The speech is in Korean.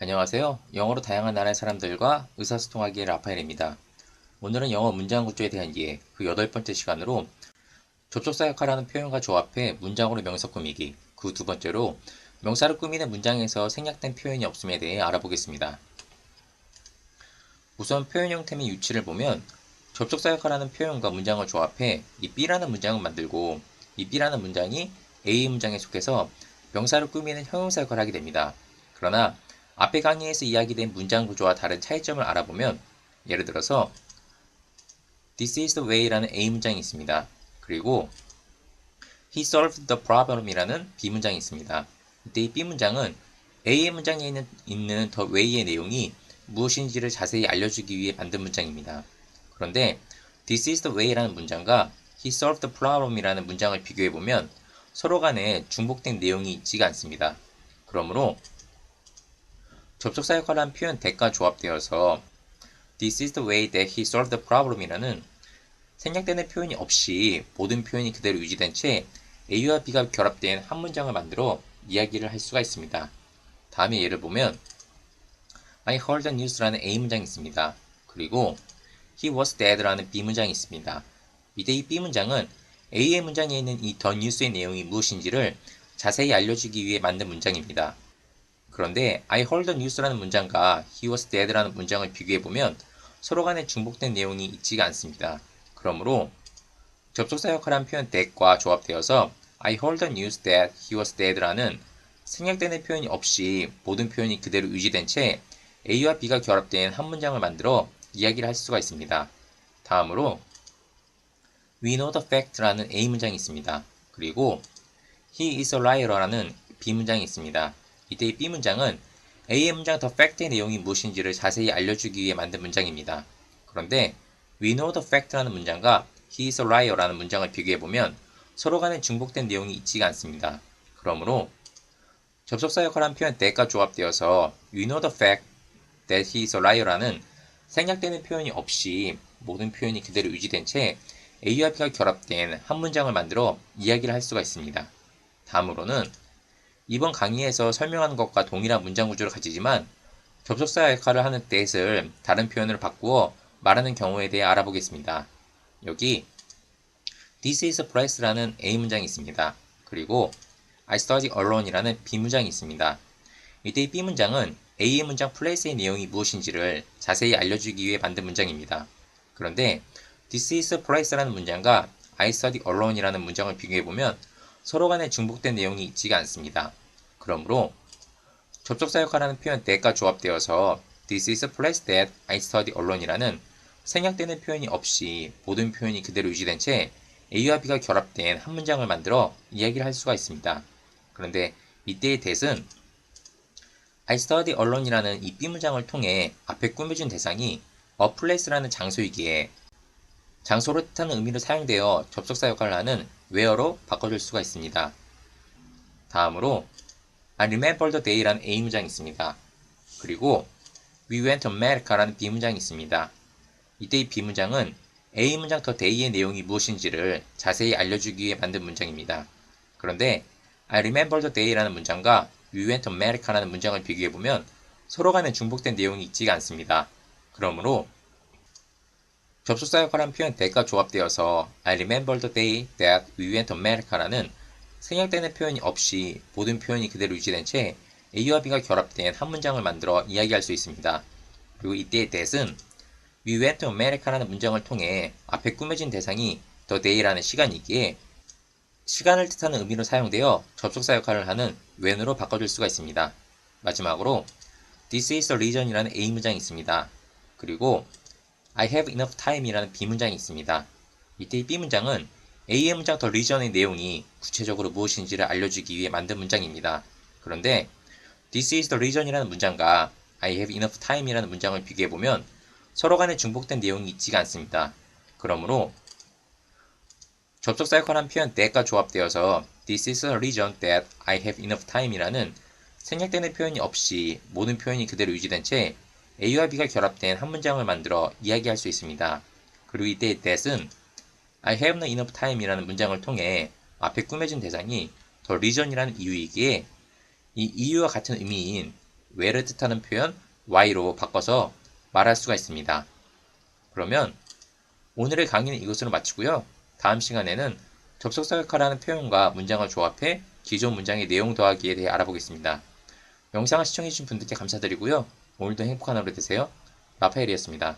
안녕하세요. 영어로 다양한 나라의 사람들과 의사소통하기의 라파엘입니다. 오늘은 영어 문장 구조에 대한 이해, 그 여덟 번째 시간으로 접속사 역할하는 표현과 조합해 문장으로 명사 꾸미기, 그 두 번째로 명사를 꾸미는 문장에서 생략된 표현이 없음에 대해 알아보겠습니다. 우선 표현 형태 및 위치를 보면 접속사 역할하는 표현과 문장을 조합해 이 B라는 문장을 만들고 이 B라는 문장이 A 문장에 속해서 명사를 꾸미는 형용사 역할을 하게 됩니다. 그러나 앞의 강의에서 이야기된 문장 구조와 다른 차이점을 알아보면 예를 들어서 This is the way라는 A 문장이 있습니다. 그리고 He solved the problem이라는 B 문장이 있습니다. 이때 이 B 문장은 A의 문장에 있는, 있는 the way의 내용이 무엇인지를 자세히 알려주기 위해 만든 문장입니다. 그런데 This is the way라는 문장과 He solved the problem이라는 문장을 비교해보면 서로 간에 중복된 내용이 있지가 않습니다. 그러므로 접속사 역할을 한 표현 that과 조합되어서 This is the way that he solved the problem이라는 생략되는 표현이 없이 모든 표현이 그대로 유지된 채 A와 B가 결합된 한 문장을 만들어 이야기를 할 수가 있습니다. 다음에 예를 보면 I heard the news라는 A 문장이 있습니다. 그리고 He was dead라는 B 문장이 있습니다. 이때 이 B 문장은 A의 문장에 있는 이 the news의 내용이 무엇인지를 자세히 알려주기 위해 만든 문장입니다. 그런데 I heard the news라는 문장과 he was dead라는 문장을 비교해보면 서로 간에 중복된 내용이 있지가 않습니다. 그러므로 접속사 역할한 표현 that과 조합되어서 I heard the news that he was dead라는 생략되는 표현이 없이 모든 표현이 그대로 유지된 채 A와 B가 결합된 한 문장을 만들어 이야기를 할 수가 있습니다. 다음으로 We know the fact라는 A 문장이 있습니다. 그리고 He is a liar라는 B 문장이 있습니다. 이때 이 B 문장은 A의 문장 the fact의 내용이 무엇인지를 자세히 알려주기 위해 만든 문장입니다. 그런데 We know the fact라는 문장과 He is a liar라는 문장을 비교해보면 서로 간에 중복된 내용이 있지가 않습니다. 그러므로 접속사 역할한 표현 that과 조합되어서 We know the fact that he is a liar라는 생략되는 표현이 없이 모든 표현이 그대로 유지된 채 A와 B가 결합된 한 문장을 만들어 이야기를 할 수가 있습니다. 다음으로는 이번 강의에서 설명하는 것과 동일한 문장 구조를 가지지만 접속사 역할을 하는 that을 다른 표현으로 바꾸어 말하는 경우에 대해 알아보겠습니다. 여기 This is a price라는 A 문장이 있습니다. 그리고 I study alone이라는 B 문장이 있습니다. 이때 이 B 문장은 A의 문장 place의 내용이 무엇인지를 자세히 알려주기 위해 만든 문장입니다. 그런데 This is a price라는 문장과 I study alone이라는 문장을 비교해보면 서로 간에 중복된 내용이 있지가 않습니다. 그러므로 접속사 역할하는 표현 that과 조합되어서 This is a place that I study alone이라는 생략되는 표현이 없이 모든 표현이 그대로 유지된 채 A와 B가 결합된 한 문장을 만들어 이야기를 할 수가 있습니다. 그런데 이때의 that은 I study alone이라는 이 B 문장을 통해 앞에 꾸며진 대상이 a place라는 장소이기에 장소를 뜻하는 의미로 사용되어 접속사 역할을 하는 where로 바꿔줄 수가 있습니다. 다음으로 I remember the day라는 A 문장이 있습니다. 그리고 We went to America라는 B 문장이 있습니다. 이때 이 B 문장은 A 문장 더 day의 내용이 무엇인지를 자세히 알려주기 위해 만든 문장입니다. 그런데 I remember the day라는 문장과 We went to America라는 문장을 비교해보면 서로 간에 중복된 내용이 있지가 않습니다. 그러므로 접속사 역할한 표현 that과 조합되어서 I remember the day that we went America라는 생략되는 표현이 없이 모든 표현이 그대로 유지된 채 A와 B가 결합된 한 문장을 만들어 이야기할 수 있습니다. 그리고 이때의 that은 We went to America라는 문장을 통해 앞에 꾸며진 대상이 the day라는 시간이기에 시간을 뜻하는 의미로 사용되어 접속사 역할을 하는 when으로 바꿔줄 수가 있습니다. 마지막으로 This is the reason이라는 A 문장이 있습니다. 그리고 I have enough time이라는 B 문장이 있습니다. 이때 이 B 문장은 A의 문장 더 리전의 내용이 구체적으로 무엇인지를 알려주기 위해 만든 문장입니다. 그런데 This is the reason이라는 문장과 I have enough time이라는 문장을 비교해보면 서로 간에 중복된 내용이 있지가 않습니다. 그러므로 접속사 역할한 표현 that과 조합되어서 This is a reason that I have enough time이라는 생략되는 표현이 없이 모든 표현이 그대로 유지된 채 A와 B가 결합된 한 문장을 만들어 이야기할 수 있습니다. 그리고 이때 that은 I have not enough time이라는 문장을 통해 앞에 꾸며진 대상이 더 reason이라는 이유이기에 이 이유와 같은 의미인 왜를 뜻하는 표현 why로 바꿔서 말할 수가 있습니다. 그러면 오늘의 강의는 이것으로 마치고요. 다음 시간에는 접속사 역할하는 표현과 문장을 조합해 기존 문장의 내용 더하기에 대해 알아보겠습니다. 영상을 시청해주신 분들께 감사드리고요. 오늘도 행복한 하루 되세요. 라파엘이었습니다.